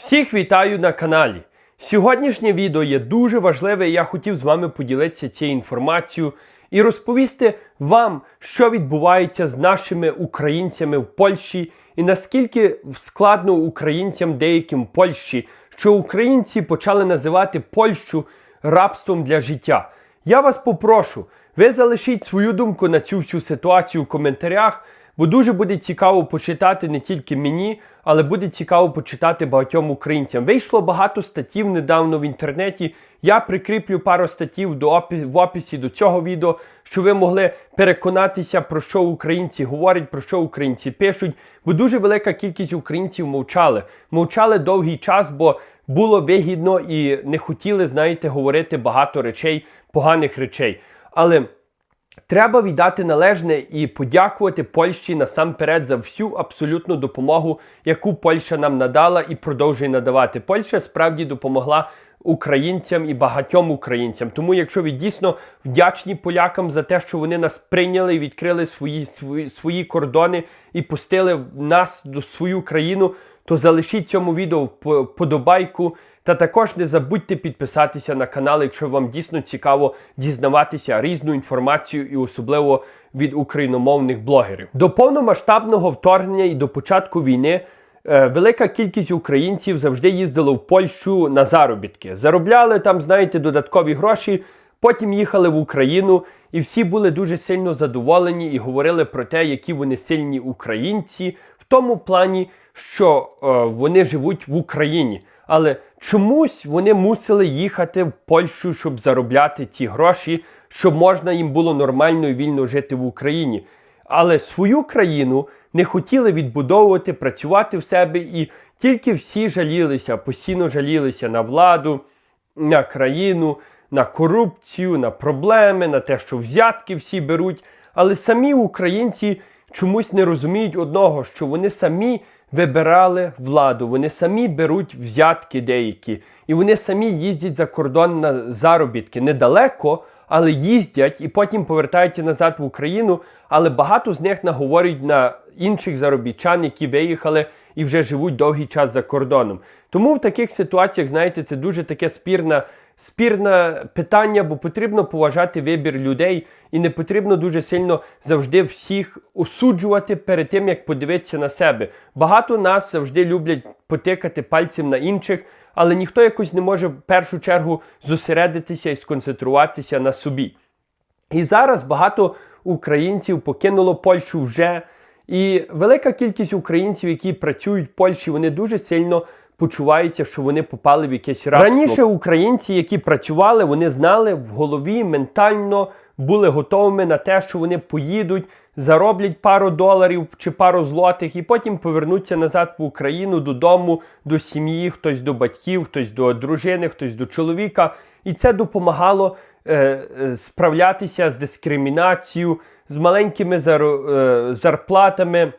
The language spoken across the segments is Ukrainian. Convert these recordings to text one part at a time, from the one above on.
Всіх вітаю на каналі. Сьогоднішнє відео є дуже важливе, і я хотів з вами поділитися цією інформацією і розповісти вам, що відбувається з нашими українцями в Польщі, і наскільки складно українцям деяким Польщі, що українці почали називати Польщу рабством для життя. Я вас попрошу, ви залишіть свою думку на цю всю ситуацію в коментарях. Бо дуже буде цікаво почитати не тільки мені, але буде цікаво почитати багатьом українцям. Вийшло багато статтів недавно в інтернеті. Я прикріплю пару статтів до опі... в описі до цього відео, щоб ви могли переконатися, про що українці говорять, про що українці пишуть. Бо дуже велика кількість українців мовчали. Мовчали довгий час, бо було вигідно і не хотіли, знаєте, говорити багато речей, поганих речей. Але Треба віддати належне і подякувати Польщі насамперед за всю абсолютну допомогу, яку Польща нам надала і продовжує надавати. Польща справді допомогла українцям і багатьом українцям. Тому, якщо ви дійсно вдячні полякам за те, що вони нас прийняли і відкрили свої, свої, свої кордони і пустили нас до свою країну, то залишіть цьому відео подобайку. Та також не забудьте підписатися на канал, якщо вам дійсно цікаво дізнаватися різну інформацію і особливо від україномовних блогерів. До повномасштабного вторгнення і до початку війни е, велика кількість українців завжди їздила в Польщу на заробітки. Заробляли там, знаєте, додаткові гроші. Потім їхали в Україну, і всі були дуже сильно задоволені і говорили про те, які вони сильні українці, в тому плані, що е, вони живуть в Україні. Але чомусь вони мусили їхати в Польщу, щоб заробляти ті гроші, щоб можна їм було нормально і вільно жити в Україні. Але свою країну не хотіли відбудовувати, працювати в себе, і тільки всі жалілися, постійно жалілися на владу, на країну, на корупцію, на проблеми, на те, що взятки всі беруть. Але самі українці чомусь не розуміють одного, що вони самі вибирали владу, вони самі беруть взятки деякі, і вони самі їздять за кордон на заробітки недалеко, але їздять і потім повертаються назад в Україну. Але багато з них наговорюють на інших заробітчан, які виїхали і вже живуть довгий час за кордоном. Тому в таких ситуаціях, знаєте, це дуже таке спірна спірне питання, бо потрібно поважати вибір людей, і не потрібно дуже сильно завжди всіх осуджувати перед тим, як подивитися на себе. Багато нас завжди люблять потикати пальцем на інших, але ніхто якось не може в першу чергу зосередитися і сконцентруватися на собі. І зараз багато українців покинуло Польщу вже. І велика кількість українців, які працюють в Польщі, вони дуже сильно почуваються, що вони попали в якесь рабство. Раніше українці, які працювали, вони знали в голові ментально були готовими на те, що вони поїдуть, зароблять пару доларів чи пару злотих, і потім повернуться назад в Україну додому, до сім'ї, хтось до батьків, хтось до дружини, хтось до чоловіка. І це допомагало е, е справлятися з дискримінацією, з маленькими зар, е, зарплатами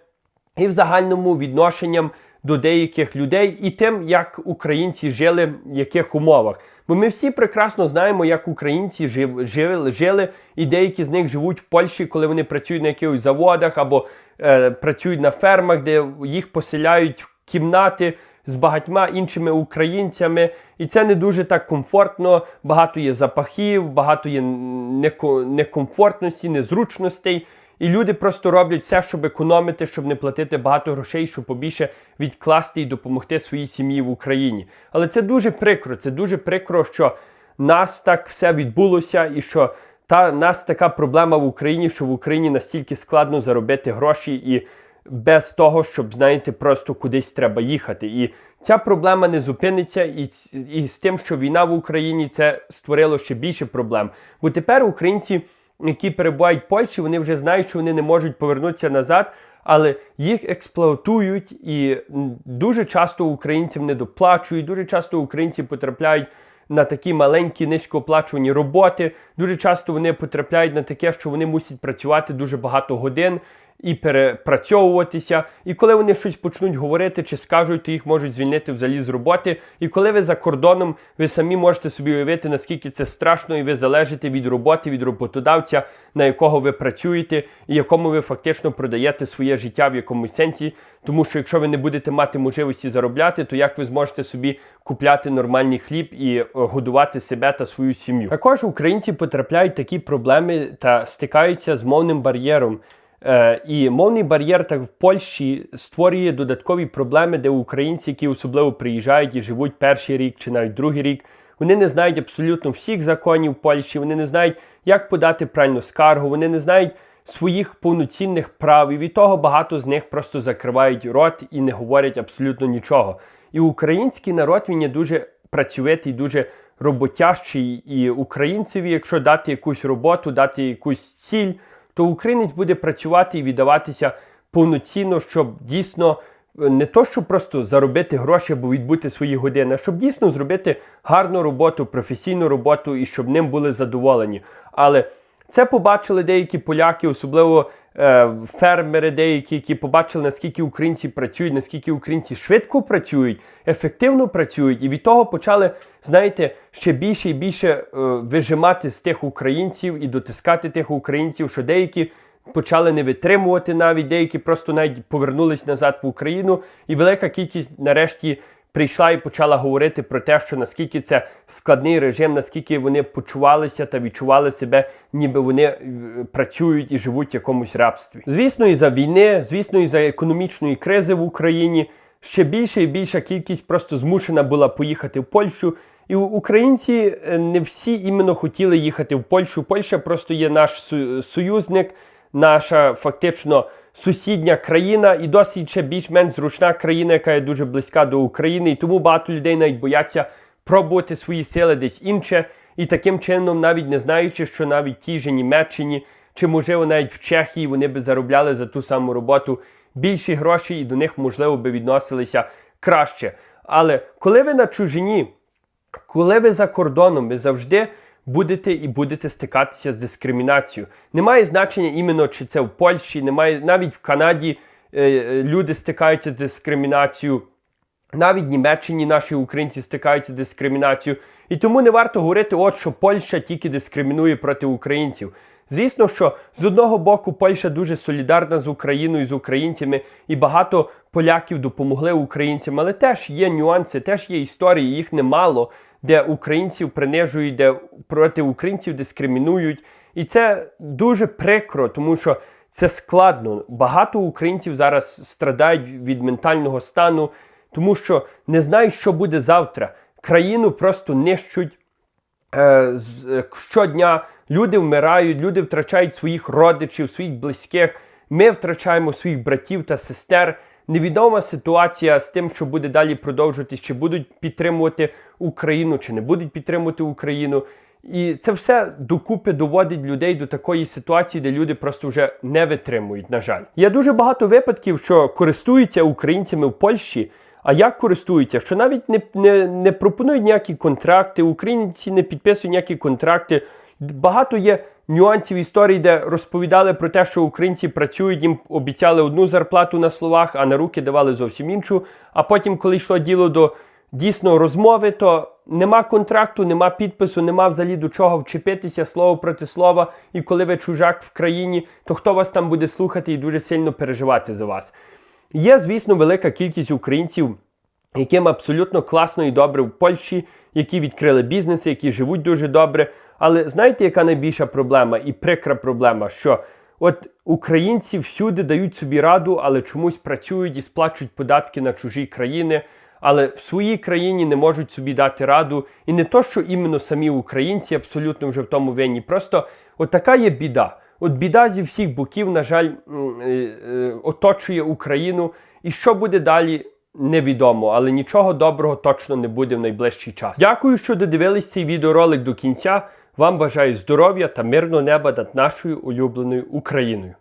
і в загальному відношенням до деяких людей і тим, як українці жили в яких умовах. Бо ми всі прекрасно знаємо, як українці жили, жили, і деякі з них живуть в Польщі, коли вони працюють на якихось заводах або е, працюють на фермах, де їх поселяють в кімнати. З багатьма іншими українцями, і це не дуже так комфортно. Багато є запахів, багато є некомфортності, незручностей. І люди просто роблять все, щоб економити, щоб не платити багато грошей, щоб побільше відкласти і допомогти своїй сім'ї в Україні. Але це дуже прикро. Це дуже прикро, що нас так все відбулося, і що та нас така проблема в Україні, що в Україні настільки складно заробити гроші і. Без того, щоб, знаєте, просто кудись треба їхати. І ця проблема не зупиниться, і і з тим, що війна в Україні це створило ще більше проблем. Бо тепер українці які перебувають в Польщі, вони вже знають, що вони не можуть повернутися назад, але їх експлуатують і дуже часто українцям не доплачують, дуже часто українці потрапляють. На такі маленькі низькооплачувані роботи. Дуже часто вони потрапляють на таке, що вони мусять працювати дуже багато годин і перепрацьовуватися. І коли вони щось почнуть говорити чи скажуть, то їх можуть звільнити взагалі з роботи. І коли ви за кордоном, ви самі можете собі уявити, наскільки це страшно, і ви залежите від роботи, від роботодавця, на якого ви працюєте, і якому ви фактично продаєте своє життя в якомусь сенсі. Тому що якщо ви не будете мати можливості заробляти, то як ви зможете собі купляти нормальний хліб і е, годувати себе та свою сім'ю? Також українці потрапляють такі проблеми та стикаються з мовним бар'єром. Е, і мовний бар'єр так в Польщі створює додаткові проблеми, де українці, які особливо приїжджають і живуть перший рік чи навіть другий рік, вони не знають абсолютно всіх законів Польщі, вони не знають, як подати правильну скаргу, вони не знають своїх повноцінних прав. І від того багато з них просто закривають рот і не говорять абсолютно нічого. І український народ він є дуже працьовитий, дуже роботящий. І українцеві, якщо дати якусь роботу, дати якусь ціль, то українець буде працювати і віддаватися повноцінно, щоб дійсно. е, Не то, щоб просто заробити гроші або відбути свої години, а щоб дійсно зробити гарну роботу, професійну роботу і щоб ним були задоволені. Але це побачили деякі поляки, особливо фермери, деякі, які побачили, наскільки українці працюють, наскільки українці швидко працюють, ефективно працюють, і від того почали, знаєте, ще більше і більше е, вижимати з тих українців і дотискати тих українців, що деякі. Почали не витримувати навіть, деякі просто навіть повернулись назад в Україну, і велика кількість нарешті прийшла і почала говорити про те, що наскільки це складний режим, наскільки вони почувалися та відчували себе, ніби вони е, працюють і живуть в якомусь рабстві. Звісно, і за війни, звісно, і за економічної кризи в Україні ще більша і більша кількість просто змушена була поїхати в Польщу. І українці е, не всі іменно хотіли їхати в Польщу. Польща просто є наш союзник, наша фактично сусідня країна і досить ще більш-менш зручна країна, яка є дуже близька до України. І тому багато людей навіть бояться пробувати свої сили десь інше. І таким чином, навіть не знаючи, що навіть ті ж Німеччині чи, можливо, навіть в Чехії вони би заробляли за ту саму роботу більші гроші, і до них, можливо, би відносилися краще. Але коли ви на чужині, коли ви за кордоном, ви завжди будете і будете стикатися з дискримінацією. Немає значення іменно, чи це в Польщі, немає навіть в Канаді е, е, люди стикаються з дискримінацією. Навіть в Німеччині наші українці стикаються з дискримінацією. І тому не варто говорити, от що Польща тільки дискримінує проти українців. Звісно, що з одного боку Польща дуже солідарна з Україною, з українцями, і багато поляків допомогли українцям, але теж є нюанси, теж є історії, їх немало, де українців принижують, де проти українців дискримінують. І це дуже прикро, тому що це складно. Багато українців зараз страдають від ментального стану, тому що не знають, що буде завтра. Країну просто нищуть е, е, щодня. Люди вмирають, люди втрачають своїх родичів, своїх близьких. Ми втрачаємо своїх братів та сестер. Невідома ситуація з тим, що буде далі продовжуватись, чи будуть підтримувати Україну, чи не будуть підтримувати Україну. І це все докупи доводить людей до такої ситуації, де люди просто вже не витримують. На жаль, є дуже багато випадків, що користуються українцями в Польщі. А як користуються? Що навіть не, не, не пропонують ніякі контракти, українці не підписують ніякі контракти. Багато є нюансів історій, де розповідали про те, що українці працюють, їм обіцяли одну зарплату на словах, а на руки давали зовсім іншу. А потім, коли йшло діло до дійсно розмови, то нема контракту, нема підпису, нема взагалі до чого вчепитися слово проти слова. І коли ви чужак в країні, то хто вас там буде слухати і дуже сильно переживати за вас? Є, звісно, велика кількість українців, яким абсолютно класно і добре в Польщі, які відкрили бізнеси, які живуть дуже добре. Але знаєте, яка найбільша проблема і прикра проблема, що от українці всюди дають собі раду, але чомусь працюють і сплачують податки на чужі країни, але в своїй країні не можуть собі дати раду. І не то, що іменно самі українці абсолютно вже в тому винні. Просто от така є біда. От біда зі всіх боків, на жаль, е, е, оточує Україну. І що буде далі, невідомо, але нічого доброго точно не буде в найближчий час. Дякую, що додивились цей відеоролик до кінця. Вам бажаю здоров'я та мирного неба над нашою улюбленою Україною.